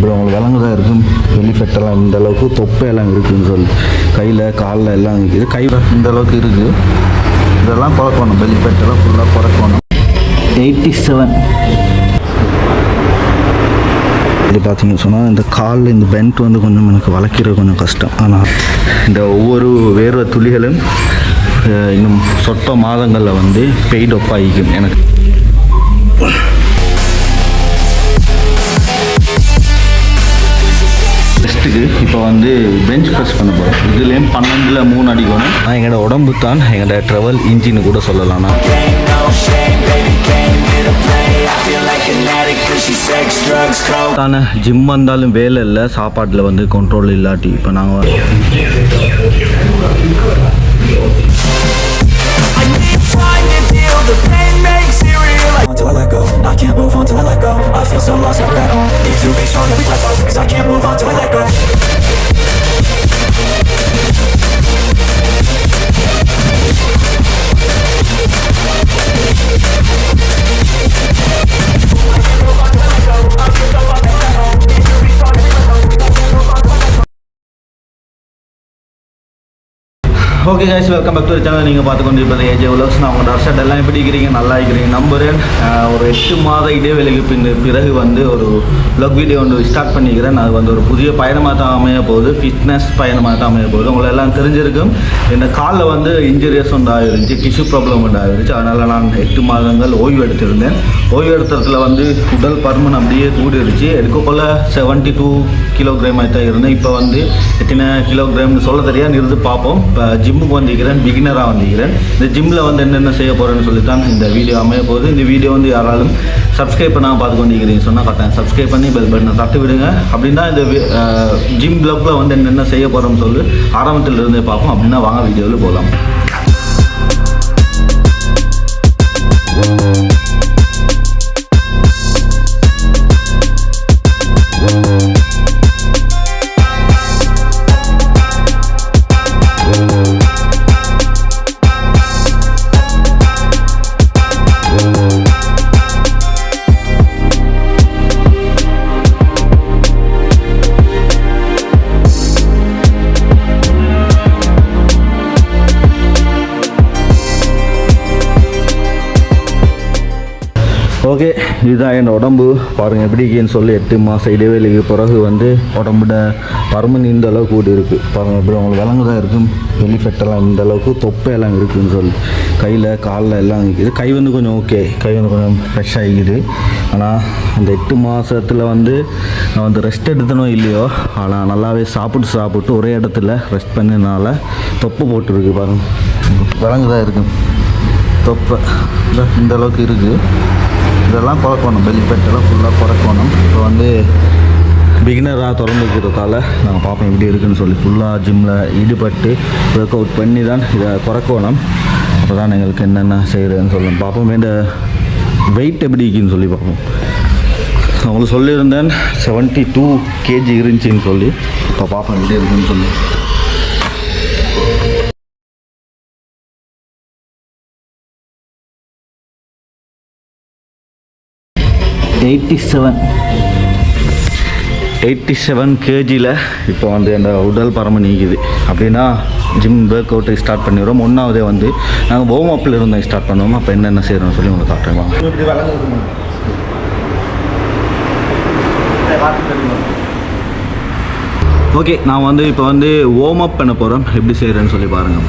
இப்படி உங்களுக்கு விலங்குதான் இருக்கும்? வெளிஃபெட்டெல்லாம் இந்த அளவுக்கு தொப்பையெல்லாம் இருக்குன்னு சொல்லி. கையில் காலில் எல்லாம் இருக்குது கை இந்த அளவுக்கு இருக்குது இதெல்லாம் குறைக்கணும் வெளிஃபெட்டெல்லாம் ஃபுல்லாக குறைக்கணும் எயிட்டி செவன். இது பார்த்தீங்கன்னு சொன்னால் இந்த காலில் இந்த பெண்ட் வந்து கொஞ்சம் எனக்கு வளைக்கிறது கொஞ்சம் கஷ்டம். ஆனால் இந்த ஒவ்வொரு வேர்வை துளிகளும் இன்னும் சொற்ப மாதங்களில் வந்து பெய்ட் ஒப் ஆகிக்கும் எனக்கு. டெஸ்ட்டுக்கு இப்போ வந்து பெஞ்ச் ப்ரெஸ் பண்ண போகிறோம் இதுலேயும் பன்னெண்டில் மூணு அடிக்கணும். நான் எங்களோட உடம்பு தான் எங்களோட ட்ரெவல் இன்ஜின்னு கூட சொல்லலாம். நான் Ain't no shame, baby came here to play I feel like an addict cause she sex, drugs, coke தானே ஜிம் வந்தாலும் வேலை இல்லை சாப்பாட்டில் வந்து கண்ட்ரோல் இல்லாட்டி இப்போ நாங்கள் Until I let go, I can't move on till I let go. I feel so lost, never at home Need to be strong every breath Cause I can't move on till I let go okay guys welcome back to channel நீங்கள் பார்த்து கொண்டு இருப்பது AJ உலக்ஸ் நான் உங்கள் shirt எல்லாம் எப்படி இருக்கிறீங்க? நல்லா இருக்கிறீங்க. நம்புறேன். ஒரு எட்டு மாத இடைவெளிக்கு பின் பிறகு வந்து ஒரு ப்ளாக் வீடியோ ஒன்று ஸ்டார்ட் பண்ணிக்கிறேன். அது வந்து ஒரு புதிய பயணமாக தான் அமைய போகுது. ஃபிட்னஸ் பயணமாக தான் அமைய போகுது. உங்களை எல்லாம் தெரிஞ்சிருக்கும். இந்த காலில் வந்து இன்ஜுரியஸ் உண்டாயிருந்துச்சு. டிஷ்யூ ப்ராப்ளம் உண்டாயிருந்துச்சு. அதனால் நான் எட்டு மாதங்கள் ஓய்வு எடுத்திருந்தேன். ஓய்வு எடுத்ததில் வந்து உடல் பருமன் அப்படியே கூடிருச்சு எடுக்கக்குள்ள செவன்ட்டி டூ கிலோகிராம் தான் இருந்தேன். இப்போ வந்து எத்தனை கிலோகிராம்னு சொல்ல தெரியாது. இருந்து பார்ப்போம். இப்போ ஜிம்முக்கு வந்திருக்கிறேன் பிகினராக வந்திருக்கிறேன். இந்த ஜிம்மில் வந்து என்னென்ன செய்ய போகிறேன்னு சொல்லி தான் இந்த வீடியோ அமைய போகுது. இந்த வீடியோ வந்து யாராலும் சப்ஸ்கிரைப் பண்ணாமல் பார்த்து கொண்டிருக்கிறீங்க சொன்னால் கரெக்டாக சப்ஸ்கிரைப் பண்ணி பெல் பட்டனை தட்டு விடுங்க. அப்படின்னா இந்த ஜிம் பிளாக்ல வந்து என்னென்ன செய்ய போகிறோம்னு சொல்லி ஆரம்பத்தில் இருந்தே பார்ப்போம். அப்படின்னா வாங்க வீடியோவில் போகலாம் இதுதான் என் உடம்பு. பாருங்கள் எப்படி இருக்குன்னு சொல்லி எட்டு மாதம் இடைவெளிக்கு பிறகு வந்து உடம்புட பருமன் இந்த அளவுக்கு கூடி இருக்குது பாருங்கள் இப்படி உங்களுக்கு விலங்கு தான் இருக்கும் வெளிஃபெட்டெல்லாம் இந்த அளவுக்கு தொப்பையெல்லாம் இருக்குதுன்னு சொல்லி. கையில் காலில் எல்லாம் இருக்குது கை வந்து கொஞ்சம் ஓகே கை வந்து கொஞ்சம் ஃப்ரெஷ் ஆகிக்குது. ஆனால் அந்த எட்டு மாதத்தில் வந்து நான் வந்து ரெஸ்ட் எடுத்தனோ இல்லையோ ஆனால் நல்லாவே சாப்பிட்டு சாப்பிட்டு ஒரே இடத்துல ரெஸ்ட் பண்ணனால தொப்பை போட்டுருக்கு பாருங்கள் விலங்கு தான் இருக்கும் தொப்பை இந்த அளவுக்கு இருக்குது இதெல்லாம் குறைக்கணும் பெலிஃபெட்டெல்லாம் ஃபுல்லாக குறைக்கணும் இப்போ வந்து பிகினராக திறந்துக்கிறதால நாங்கள் பார்ப்போம் எப்படி இருக்குன்னு சொல்லி. ஃபுல்லாக ஜிம்மில் ஈடுபட்டு ஒர்க் அவுட் பண்ணி தான் இதை குறைக்கணும் அப்போ தான் எங்களுக்கு என்னென்ன செய்கிறதுன்னு சொல்லணும் பார்ப்போம். இந்த வெயிட் எப்படி இருக்குன்னு சொல்லி பார்ப்போம். அவங்களுக்கு சொல்லியிருந்தேன் செவன்ட்டி டூ கேஜி இருந்துச்சின்னு சொல்லி. இப்போ பார்ப்போம் எப்படி இருக்குன்னு சொல்லி. எயிட்டி செவன் எயிட்டி செவன் கேஜியில் இப்போ வந்து அந்த உடல் பரம நீக்குது அப்படின்னா ஜிம் ஒர்க் அவுட்டு ஸ்டார்ட் பண்ணிடுறோம். ஒன்றாவதே வந்து நாங்கள் வார்ம் அப்பில் இருந்தோம் ஸ்டார்ட் பண்ணுவோம். அப்போ என்னென்ன செய்கிறோம்னு சொல்லி உங்களுக்கு காட்டுறேன். ஓகே நான் வந்து இப்போ வந்து வார்ம் அப் பண்ண போகிறோம் எப்படி செய்கிறேன்னு சொல்லி பாருங்கள்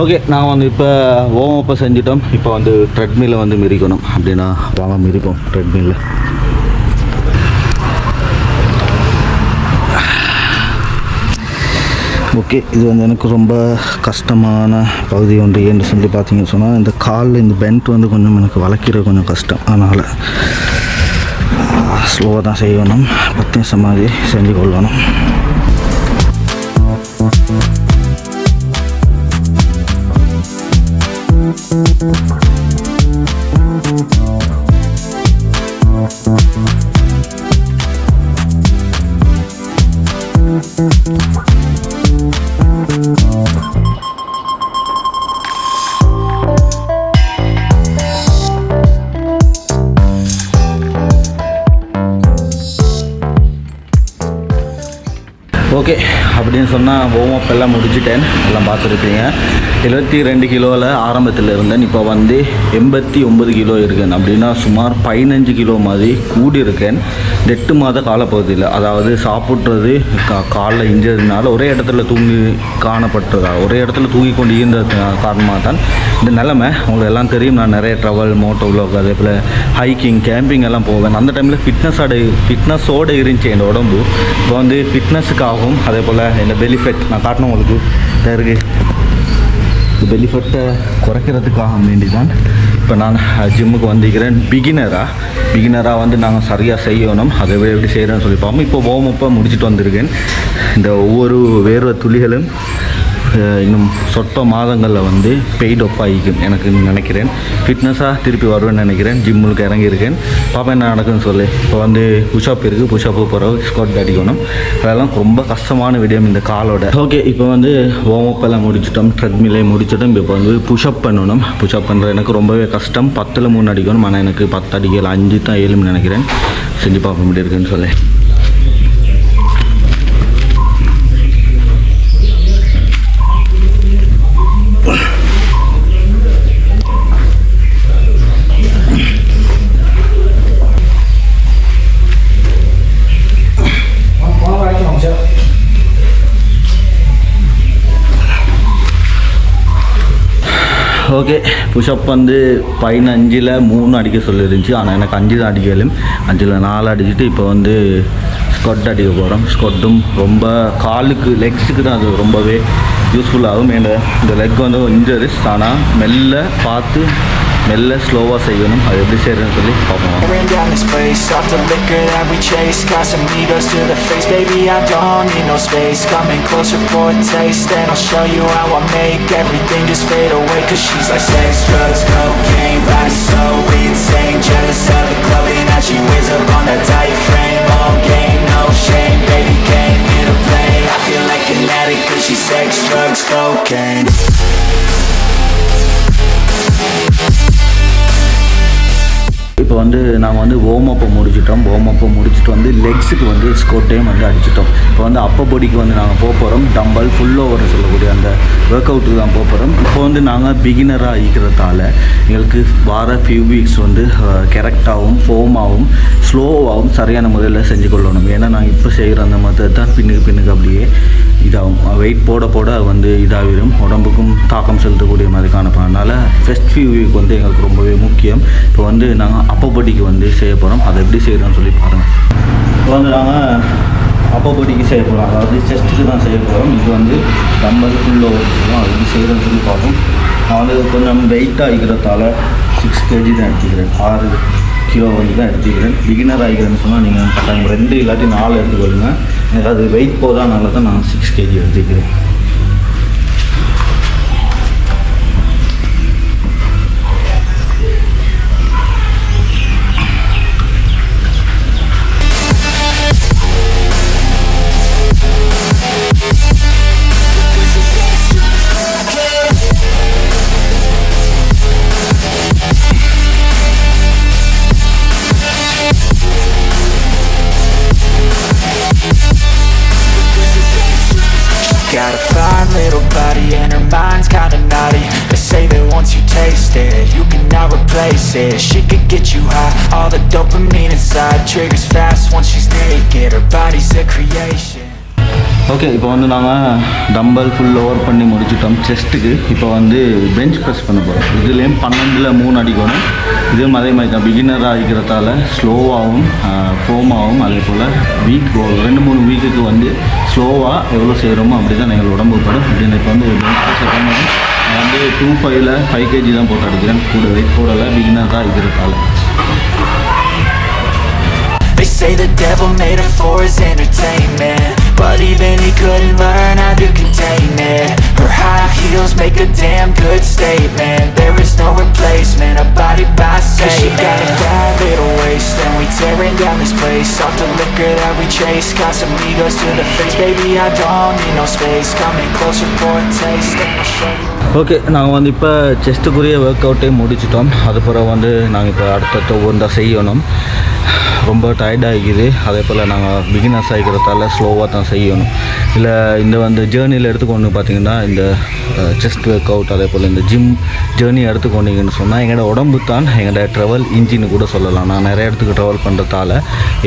okay நான் வந்து இப்போ ஓம் அப்போ செஞ்சிட்டோம். இப்போ வந்து ட்ரெட்மில்லை வந்து மிதிக்கணும். அப்படின்னா வாங்க மிதிப்போம் ட்ரெட்மில்ல ஓகே இது வந்து எனக்கு ரொம்ப கஷ்டமான பகுதி ஒன்று. என்று சொல்லி பார்த்தீங்கன்னு சொன்னால் இந்த காலில் இந்த பெண்ட் வந்து கொஞ்சம் எனக்கு வளர்க்கிறது கொஞ்சம் கஷ்டம். அதனால் ஸ்லோவாக தான் செய்யணும். பத்து நிமிஷம் மாதிரி செஞ்சு கொள்ளணும். Thank you. சொன்னால் வார்ம் எல்லாம் முடிச்சுட்டேன். எல்லாம் பார்த்துருப்பீங்க. எழுபத்தி ரெண்டு கிலோவில் ஆரம்பத்தில் இருந்தேன் இப்போ வந்து எண்பத்தி ஒம்பது கிலோ இருக்கேன். அப்படின்னா சுமார் பதினஞ்சு கிலோ மாதிரி கூடி இருக்கேன். எட்டு மாத காலப்பகுதியில். அதாவது சாப்பிட்றது கா காலில் இஞ்சதுனால ஒரே இடத்துல தூங்கி காணப்பட்டதா ஒரே இடத்துல தூங்கி கொண்டு இருந்த காரணமாக தான் இந்த நிலமை. உங்களுக்கு எல்லாம் தெரியும். நான் நிறைய ட்ராவல் மோட்டோ விலாக் அதே போல் ஹைக்கிங் கேம்பிங் எல்லாம் போவேன். அந்த டைமில் ஃபிட்னஸோட ஃபிட்னஸோடு இருந்துச்சு. என் உடம்பு. இப்போ வந்து ஃபிட்னஸுக்காகவும் அதே போல் இந்த பெலிஃபெட் நான் காட்டணும் உங்களுக்கு. இதா இருக்கு. இந்த பெலிஃபெட்டை குறைக்கிறதுக்காக வேண்டி தான் இப்போ நான் ஜிம்முக்கு வந்திருக்கிறேன். பிகினராக பிகினராக வந்து நாங்கள் சரியாக செய்யணும். அதை எப்படி எப்படி செய்கிறேன்னு சொல்லி பார்ப்போம். இப்போ வார்ம் முடிச்சுட்டு வந்திருக்கேன். இந்த ஒவ்வொரு வேர்வை துளிகளும் இன்னும் சொற்ப மாதங்களில் வந்து பெய்ட் ஆஃப் ஆகிக்கும் எனக்கு நினைக்கிறேன். ஃபிட்னஸாக திருப்பி வருவேன்னு நினைக்கிறேன். ஜிம்முக்கு இறங்கியிருக்கேன். பாப்பா என்ன நடக்குன்னு சொல்லி. இப்போ வந்து புஷ்அப் இருக்குது புஷ்அப்பு பிறகு ஸ்கோட் அடிக்கணும். அதெல்லாம் ரொம்ப கஷ்டமான விடயம் இந்த காலோட. ஓகே இப்போ வந்து வார்ம் எல்லாம் முடிச்சிட்டோம். ட்ரெட்மில்லே முடிச்சிட்டோம். இப்போ வந்து புஷ்அப் பண்ணணும். புஷ்அப் பண்ணுறது எனக்கு ரொம்பவே கஷ்டம். பத்தில் மூணு அடிக்கணும். ஆனால் எனக்கு பத்து அடிக்கல. அஞ்சு தான் ஏழுன்னு நினைக்கிறேன். செஞ்சு பார்க்க முடியிருக்குன்னு சொல்லி. ஓகே. புஷ்அப் வந்து பதினஞ்சில் மூணு அடிக்க சொல்லியிருந்துச்சு ஆனால் எனக்கு அஞ்சு தான் அடிக்கலும் அஞ்சில் நாலு அடிச்சுட்டு இப்போ வந்து ஸ்கொட் அடிக்க போகிறோம் ஸ்கொட்டும் ரொம்ப காலுக்கு லெக்ஸுக்கு தான் அது ரொம்பவே யூஸ்ஃபுல்லாகும் ஏன்னா இந்த லெக் வந்து இன்ஜரிஸ் ஆனால் மெல்ல பார்த்து மெல்ல ஸ்லோவாக செய்யணும் அது எப்படி செய்யறதுன்னு சொல்லி பார்ப்போம் Tearing down this place off the liquor that we chase Got some வந்து நாங்கள் வந்து வார்ம் அப்பை முடிச்சிட்டோம். வார்ம் முடிச்சுட்டு வந்து லெக்ஸுக்கு வந்து ஸ்கோட்டையும் வந்து அடிச்சிட்டோம். இப்போ வந்து அப்ப பொடிக்கு வந்து நாங்கள் போக போகிறோம் டம்பல் ஃபுல் ஓவர் சொல்லக்கூடிய அந்த ஒர்க் அவுட்டுக்கு தான் போக போகிறோம் இப்போ வந்து நாங்கள் பிகினராக இருக்கிறதால எங்களுக்கு வார ஃபியூ வீக்ஸ் வந்து கரெக்டாகவும் ஃபோமாகவும் ஸ்லோவாகவும் சரியான முறையில் செஞ்சு கொள்ளணும். ஏன்னா நாங்கள் இப்போ செய்கிற அந்த மாதிரி தான் பின்னுக்கு பின்னுக்கு அப்படியே இதாகும். வெயிட் போட போட வந்து இதாகிடும் உடம்புக்கும் தாக்கம் செலுத்தக்கூடிய மாதிரி காணப்படும். அதனால் ஃபஸ்ட் ஃபியூ வந்து எங்களுக்கு ரொம்பவே முக்கியம். இப்போ வந்து நாங்கள் அப்பப்படிக்கு வந்து செய்ய போகிறோம் அதை எப்படி செய்கிறோம்னு சொல்லி பாருங்கள் இப்போ வந்து நாங்கள் அப்பப்படிக்கு செய்ய போகிறோம் அதாவது செஸ்ட்டுக்கு தான் செய்ய போகிறோம் இது வந்து டம்பல் ஃபுல்லாக ஓவர் அது எப்படி செய்கிறோம்னு சொல்லி பார்ப்போம். நான் வந்து கொஞ்சம் வெயிட்டாக இருக்கிறதால சிக்ஸ் கேஜி தான் எடுத்துக்கிறேன். ஆறு கிலோ வந்து தான் எடுத்துக்கிறேன் பிகினர் ஆகிக்கிறேன்னு சொன்னால் நீங்கள் கட்டாயம் ரெண்டு இல்லாட்டி நாலு எடுத்துக்கொள்ளுங்க. எனக்கு அது வெயிட் போதானால தான் நான் சிக்ஸ் கேஜி எடுத்துக்கிறேன். Dopamine inside Triggers fast. Once she's naked, her body's a creation. Okay இப்போ வந்து நாங்கள் டம்பல் ஃபுல் ஓவர் பண்ணி முடிச்சிட்டோம். செஸ்ட்டுக்கு இப்போ வந்து பெஞ்ச் ப்ரெஸ் பண்ண போகிறோம் இதுலேயும் பன்னெண்டில் மூணு அடிக்கணும். இதுவும் அதே மாதிரி தான். பிகினராக இருக்கிறதால ஸ்லோவாகவும் ஃபோமாகவும் அதே போல் வீக் ரெண்டு மூணு வீக்குக்கு வந்து ஸ்லோவாக எவ்வளோ செய்கிறோமோ அப்படி தான் எங்கள் உடம்பு படும் அப்படின்னு இப்போ வந்து நான் வந்து டூ ஃபைவ்ல ஃபைவ் கேஜி தான் போட்டு அடிக்கிறேன். கூட வெயிட் போடலை பிகினராக இருக்கிறதால. Say the devil made her for his entertainment. But even he couldn't learn how to contain it Her high heels make a damn good statement There is no replacement, a body by Cause she got a bad little waist And we tearing down this place Off the liquor that we chase Got some egos to the face Baby, I don't need no space Coming closer for a taste And I'll show you okay நாங்கள் வந்து இப்போ செஸ்ட்டுக்குரிய work அவுட்டே முடிச்சிட்டோம் அது பிறகு வந்து நாங்கள் இப்போ அடுத்தடுத்த ஒவ்வொன்றா செய்யணும் ரொம்ப டயர்டாகிக்குது அதே போல் நாங்கள் பிகினர்ஸ் ஆகிக்கிறதால ஸ்லோவாக தான் செய்யணும் இல்லை இந்த வந்து ஜேர்னியில் எடுத்துக்கொண்டு பார்த்தீங்கன்னா இந்த செஸ்ட் ஒர்க் அவுட் அதே போல் இந்த ஜிம் ஜேர்னி எடுத்துக்கொண்டீங்கன்னு சொன்னால் எங்களோட உடம்பு தான் எங்களோட ட்ராவல் இன்ஜின்னு கூட சொல்லலாம். நான் நிறைய இடத்துக்கு ட்ராவல் பண்ணுறதால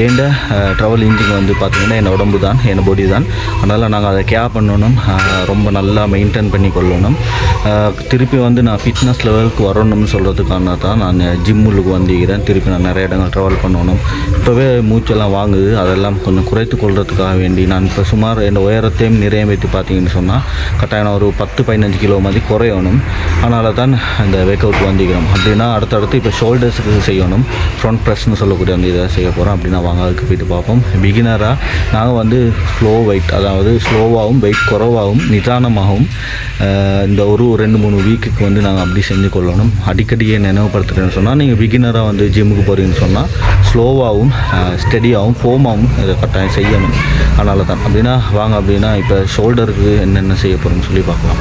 என்ட ட்ராவல் இன்ஜின் வந்து பார்த்தீங்கன்னா என் உடம்பு தான் என் பாடி தான். அதனால் நாங்கள் அதை கேர் பண்ணணும் ரொம்ப நல்லா மெயின்டைன் பண்ணி கொள்ளணும். திருப்பி வந்து நான் ஃபிட்னஸ் லெவலுக்கு வரணும்னு சொல்கிறதுக்கான தான் நான் ஜிம்முக்கு வந்திருக்கிறேன். திருப்பி நான் நிறைய இடங்கள் ட்ராவல் பண்ணணும். இப்போவே மூச்செல்லாம் வாங்குது. அதெல்லாம் கொஞ்சம் குறைத்து கொள்றதுக்காக வேண்டி நான் இப்போ சுமார் என் உயரத்தையும் நிறைய வைத்து பார்த்தீங்கன்னு சொன்னால் கட்டாயம் நான் ஒரு பத்து பதினஞ்சு கிலோ மாதிரி குறையணும். அதனால தான் இந்த வேக் அவுட் வந்திக்கிறோம் அப்படின்னா அடுத்தடுத்து இப்போ ஷோல்டர்ஸுக்கு செய்யணும். ஃப்ரண்ட் ப்ரெஸ்னு சொல்லக்கூடிய அந்த இதை செய்ய போகிறோம் அப்படின்னா வாங்க அதுக்கு போயிட்டு பார்ப்போம். பிகினராக நாங்கள் வந்து ஸ்லோ வெயிட் அதாவது ஸ்லோவாகவும் வெயிட் குறைவாகவும் நிதானமாகவும் இந்த ஒரு ரெண்டு மூணு வீக்குக்கு வந்து நாங்கள் அப்படி செஞ்சு கொள்ளணும். அடிக்கடியே நினைவுபடுத்துகிறேன்னு சொன்னால் நீங்கள் பிகினராக வந்து ஜிம்முக்கு போகிறீங்கன்னு சொன்னால் ஸ்லோவாகவும் ஸ்டெடியாகவும் ஃபோமாகவும் இதை கட்டாயம் செய்யணும். அதனால தான். அப்படின்னா வாங்க அப்படின்னா இப்போ ஷோல்டருக்கு என்னென்ன செய்ய போகிறோம்னு சொல்லி எப்படி பார்க்கலாம்.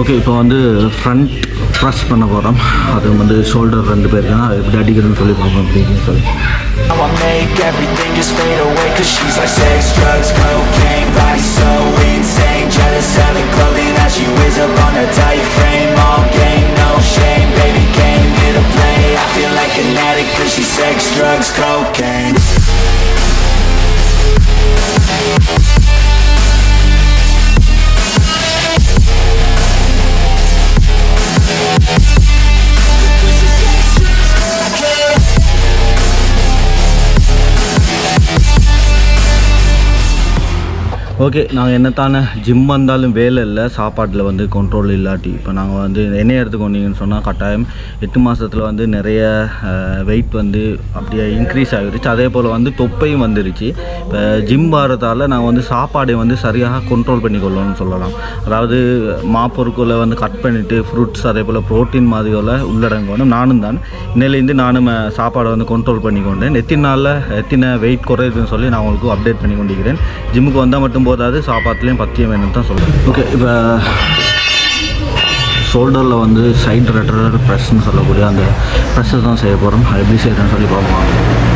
ஓகே இப்போ வந்து ஃப்ரண்ட் ப்ரெஸ் பண்ண போகிறோம் அது வந்து ஷோல்டர் ரெண்டு பேருக்கு தான். எப்படி அடிக்கிறதுன்னு சொல்லி பார்ப்போம் அப்படின்னு சொல்லி. Drugs, cocaine. ஓகே நாங்கள் என்னத்தானே ஜிம் வந்தாலும் வேலை இல்லை சாப்பாட்டில் வந்து கண்ட்ரோல் இல்லாட்டி இப்போ நாங்கள் வந்து எண்ணெய் எடுத்துக்கொண்டீங்கன்னு சொன்னால் கட்டாயம் எட்டு மாதத்தில் வந்து நிறைய வெயிட் வந்து அப்படியே இன்க்ரீஸ் ஆகிருச்சு. அதே போல் வந்து தொப்பையும் வந்துருச்சு. இப்போ ஜிம் வரதால் நாங்கள் வந்து சாப்பாடை வந்து சரியாக கண்ட்ரோல் பண்ணி கொள்ளணும்னு சொல்லலாம். அதாவது மாப்பொருட்களை வந்து கட் பண்ணிவிட்டு ஃப்ரூட்ஸ் அதே போல் ப்ரோட்டீன் மாதிரியோட உள்ளடங்கணும் நானும் தான். இன்னிலேருந்து நானும் சாப்பாடை வந்து கண்ட்ரோல் பண்ணி கொண்டேன் எத்தனை நாளில் எத்தனை வெயிட் குறையுதுன்னு சொல்லி நான் உங்களுக்கு அப்டேட் பண்ணி கொண்டிருக்கிறேன் ஜிம்முக்கு வந்தால் மட்டும் போது போதாது சாப்பாட்டுலேயும் பத்தியம் வேணும்னு தான் சொல்கிறேன் ஓகே இப்போ ஷோல்டரில் வந்து சைட் ரெட்டர் ப்ரெஸ்ன்னு சொல்லக்கூடிய அந்த ப்ரெஸ்ஸை தான் செய்ய போகிறோம் எப்படி செய்கிறேன்னு சொல்லி பார்ப்போம்.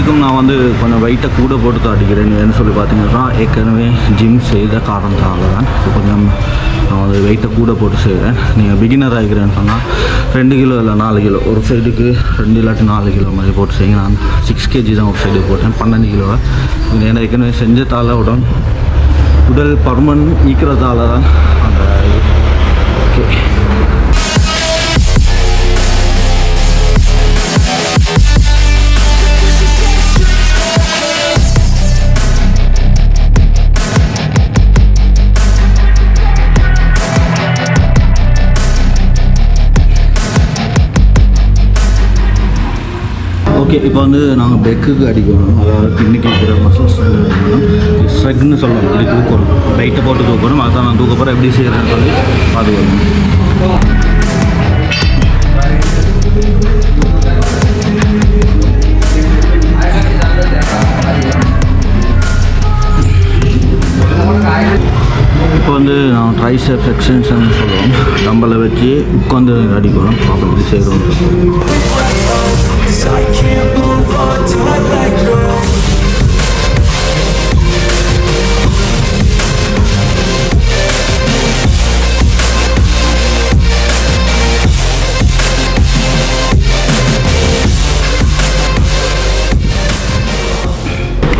இதுக்கும் நான் வந்து கொஞ்சம் வெயிட்டை கூட போட்டு தாட்டிக்கிறேன் ஏன்னு சொல்லி பார்த்தீங்கன்னா ஏற்கனவே ஜிம் செய்த காரணத்தால் தான் இப்போ கொஞ்சம் நான் வந்து வெயிட்டை கூட போட்டு செய்கிறேன் நீங்கள் பிகினர் ஆகிக்கிறேன்னு சொன்னால் ரெண்டு கிலோ இல்லை நாலு கிலோ ஒரு சைடுக்கு ரெண்டு இல்லாட்டி நாலு கிலோ மாதிரி போட்டு செய்யுங்க. நான் சிக்ஸ் கேஜி தான் ஒரு சைடு போட்டேன் பன்னெண்டு கிலோவை ஏன்னா ஏற்கனவே செஞ்சதால உடன் உடல் பருமன் ஈக்கிறதால தான் அந்த ஓகே ஓகே இப்போ வந்து நாங்கள் பெக்குக்கு அடிக்கணும். அதாவது இன்னைக்கு இருக்கிற மசில்ஸ் ஸ்ட்ரெக்னு சொல்லணும் இப்படி தூக்கணும். லைட்டை போட்டு தூக்கணும். அதான் நான் தூக்க போகிறேன் எப்படி செய்கிறேன்னு சொல்லி பார்த்துக்கணும். இப்போ வந்து நான் ட்ரைசெப்ஸ் எக்ஸ்டென்ஷன் சொல்லுவோம். நம்மளை வச்சு உட்காந்து அடிக்கணும். பார்ப்போம் எப்படி செய்கிறோம் Cause I can't move on till I let go.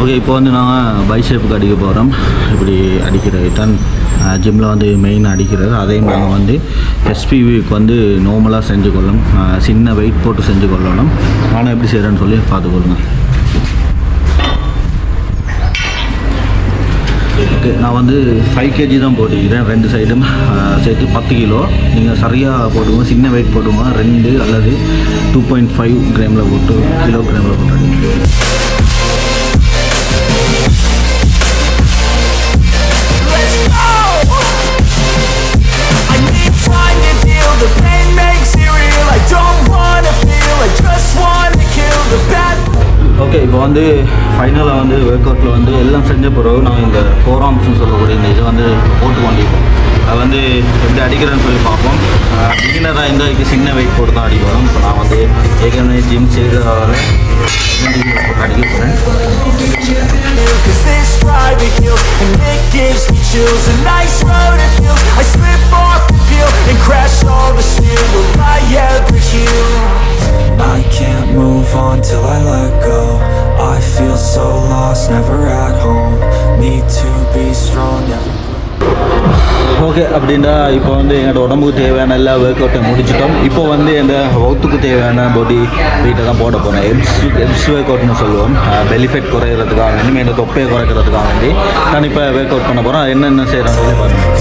Okay இப்போ வந்து நாங்கள் பைசேப்புக்கு அடிக்க போகிறோம் இப்படி அடிக்கிற ரிட்டன் ஜிம்மில் வந்து மெயின் அடிக்கிறது. அதையும் நாங்கள் வந்து எஸ்பிவிக்கு வந்து நார்மலாக செஞ்சு கொள்ளணும். சின்ன வெயிட் போட்டு செஞ்சு கொள்ளணும். ஆனால் எப்படி செய்கிறேன்னு சொல்லி பார்த்துக்கொள்ளுங்க ஓகே நான் வந்து ஃபைவ் கேஜி தான் போட்டுக்கிறேன் ரெண்டு சைடும் சேர்த்து பத்து கிலோ நீங்கள் சரியாக போட்டுக்கோங்க. சின்ன வெயிட் போட்டுக்கோங்க. ரெண்டு அல்லது டூ பாயிண்ட் ஃபைவ் கிராமில் போட்டு கிலோ கிராமில் போட்டு ஓகே இப்போ வந்து ஃபைனலாக வந்து ஒர்க் அவுட்டில் வந்து எல்லாம் செஞ்ச பிறகு நான் இந்த ஃபோர் ஆம்ஸ்னு சொல்லக்கூடிய இந்த இதை வந்து போட்டு கொண்டிருப்போம் அது வந்து எப்படி அடிக்கிறேன்னு சொல்லி பார்ப்போம். பிகினராக இருந்தால் இதுக்கு சின்ன வெயிட் போட்டு தான் அடிக்க வரும். இப்போ நான் வந்து ஏற்கனவே ஜிம் செய்ததால் போட்டு அடிக்க போகிறேன் ஒர்க்கு அப்படின்னா இப்போ வந்து என்னோட உடம்புக்கு தேவையான எல்லா ஒர்க் அவுட்டை முடிச்சிட்டோம். இப்போ வந்து எந்த ஒத்துக்கு தேவையான பாடி வெயிட்டை தான் போட போகிறேன் எப்ஸ் எப்ஸ் ஒர்க் அவுட்னு சொல்லுவோம். பெனிஃபிட் குறையிறதுக்காக வேண்டி என்னோட தொப்பையை குறைக்கிறதுக்காக வேண்டி நான் இப்போ ஒர்க் அவுட் பண்ண போகிறேன் என்னென்ன செய்கிறேன் சொல்லி பாருங்கள்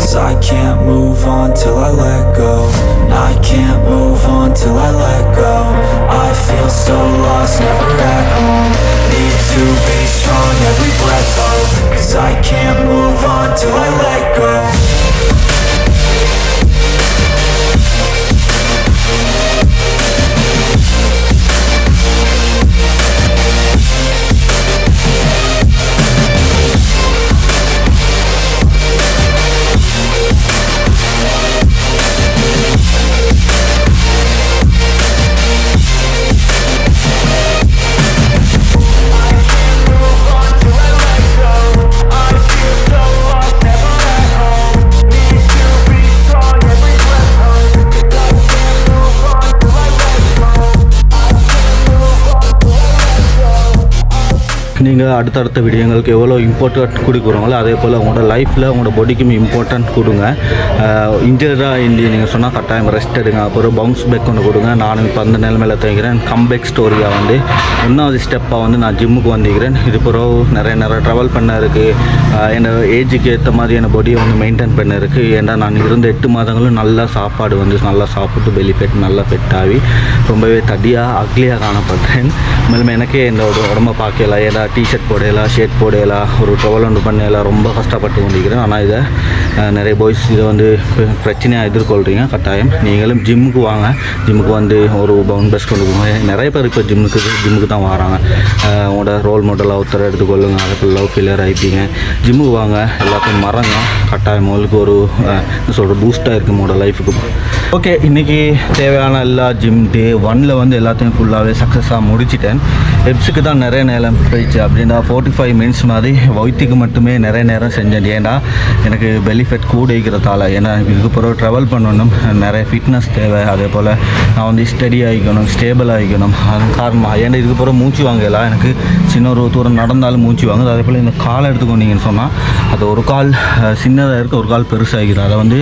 Need to be strong, every breath of Cause I can't move on till I let go. நீங்கள் அடுத்தடுத்த விடயங்களுக்கு எவ்வளோ இம்பார்ட்டன்ட் கொடுக்குறோங்களோ அதே போல் உங்களோட லைஃப்பில் உங்களோட பாடிக்கும் இம்பார்ட்டன்ட் கொடுங்க. இன்ஜர்டாக இந்தி நீங்கள் சொன்னால் கட்டாயம் ரெஸ்ட் எடுங்க. அப்புறம் பவுன்ஸ் பேக் ஒன்று கொடுங்க. நானும் இப்போ அந்த நிலைமையில் தங்கிக்கிறேன் கம்பேக் ஸ்டோரியாக வந்து ஒன்றாவது ஸ்டெப்பாக வந்து நான் ஜிம்முக்கு வந்திருக்கிறேன். இது பிறகு நிறைய நிறைய ட்ராவல் பண்ண இருக்குது என்னோட ஏஜுக்கு ஏற்ற மாதிரி என் பாடியை வந்து மெயின்டைன் பண்ண இருக்குது ஏன்னா நான் இருந்த எட்டு மாதங்களும் நல்லா சாப்பாடு வந்து நல்லா சாப்பிட்டு பெலி நல்லா பெட்டாகி ரொம்பவே தடியாக அக்லியாக காணப்பட்டேன். மேலும் எனக்கே இந்த உடம்ப பார்க்கல. டீ டிஷர்ட் போடையலா ஷர்ட் போடையலா ஒரு ட்ரவல் ஒன்று பண்ணலாம் ரொம்ப கஷ்டப்பட்டு கொண்டிருக்கிறேன். ஆனால் இதை நிறைய பாய்ஸ் இதை வந்து பிரச்சனையாக எதிர்கொள்கிறீங்க கட்டாயம். நீங்களும் ஜிம்முக்கு வாங்க. ஜிம்முக்கு வந்து ஒரு பவுன் பெஸ்ட் கொண்டு போங்க. நிறைய பேர் இப்போ ஜிம்முக்கு ஜிம்முக்கு தான் வராங்க. உங்களோட ரோல் மாடலாக ஒருத்தர் எடுத்துக்கொள்ளுங்க அதுக்கு லவ் ஃபீலர் ஆகிப்பீங்க ஜிம்முக்கு வாங்க. எல்லாத்தையும் மறங்க. கட்டாயம் உங்களுக்கு ஒரு என்ன சொல்கிற பூஸ்ட்டாக இருக்கும் உங்களோட லைஃபுக்கு ஓகே இன்றைக்கி தேவையான எல்லா ஜிம் டே ஒன்னில் வந்து எல்லாத்தையும் ஃபுல்லாகவே சக்ஸஸாக முடிச்சிட்டேன். ஹெப்ஸுக்கு தான் நிறைய நேரம் போயிடுச்சு. அப்படின்னா ஃபோர்ட்டி ஃபைவ் மினிட்ஸ் மாதிரி வயிற்றுக்கு மட்டுமே நிறைய நேரம் செஞ்சேன். ஏன்னா எனக்கு பெலிஃபெட் கூட இருக்கிறதால ஏன்னா இதுக்கப்புறம் ட்ராவல் பண்ணணும். நிறைய ஃபிட்னஸ் தேவை. அதே போல் நான் வந்து ஸ்டடி ஆகிக்கணும் ஸ்டேபிள் ஆகிக்கணும். அது காரணமாக ஏன்னா இதுக்கு மூச்சு வாங்கலாம் எனக்கு சின்ன ஒரு தூரம் நடந்தாலும் மூச்சு வாங்குது. அதே போல் இந்த காலை எடுத்துக்கொண்டீங்கன்னு சொன்னால் அது ஒரு கால் சின்னதாக இருக்குது ஒரு கால் பெருசாகிக்குது அதை வந்து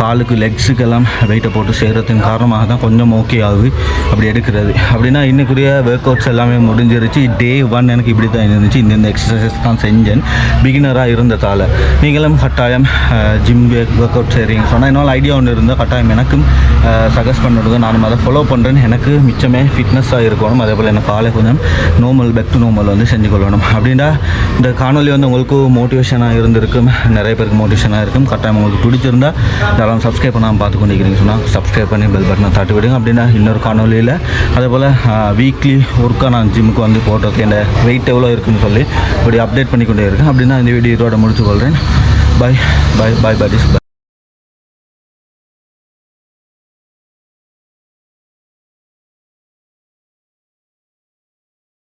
காலுக்கு லெக்ஸுக்கெல்லாம் வெயிட்டை போட்டு செய்கிறதுக்கு காரணமாக தான் கொஞ்சம் ஓகே ஆகுது. அப்படி எடுக்கிறது. அப்படின்னா இன்னைக்குரிய ஒர்க் அவுட்ஸ் எல்லாமே முடிஞ்சிருச்சு. டே ஒன் எனக்கு இப்படி தான் இருந்துச்சு. இந்த இந்த எக்ஸசைஸ் தான் செஞ்சேன். பிகினராக இருந்ததால். நீங்களும் கட்டாயம் ஜிம் ஒர்க் அவுட் செய்கிறீங்க சொன்னால் என்னால் ஐடியா ஒன்று இருந்தால் கட்டாயம் எனக்கும் சஜஸ்ட் பண்ணுறது நானும் அதை ஃபாலோ பண்ணுறேன் எனக்கு மிச்சமே ஃபிட்னஸாக இருக்கணும். அதே போல் எனக்கு காலை கொஞ்சம் நோமல் பேக் டு நோமல் வந்து செஞ்சு கொள்ளணும். அப்படின்னா இந்த காணொலி வந்து உங்களுக்கு மோட்டிவேஷனாக இருந்திருக்கும். நிறைய பேருக்கு மோட்டிவேஷனாக இருக்கும். கட்டாயம் உங்களுக்கு பிடிச்சிருந்தா யாரும் சப்ஸ்கிரைப் பண்ணாமல் பார்த்து கொண்டிருக்கிறீங்க சொன்னால் சப்ஸ்கிரைப் பண்ணி பெல் பட்டனை தட்டி விடுங்க. அப்படின்னா இன்னொரு காணொலியில் அதே போல் வீக்லி ஒர்க்காக நான் ஜிம்முக்கு வந்து போட்டோக்கு இந்த வெயிட் எவ்வளோ இருக்குன்னு சொல்லி இப்படி அப்டேட் பண்ணிக்கொண்டே இருக்கேன். அப்படின்னா இந்த வீடியோ இதோட முடிச்சு கொள்கிறேன் bye bye bye bye bye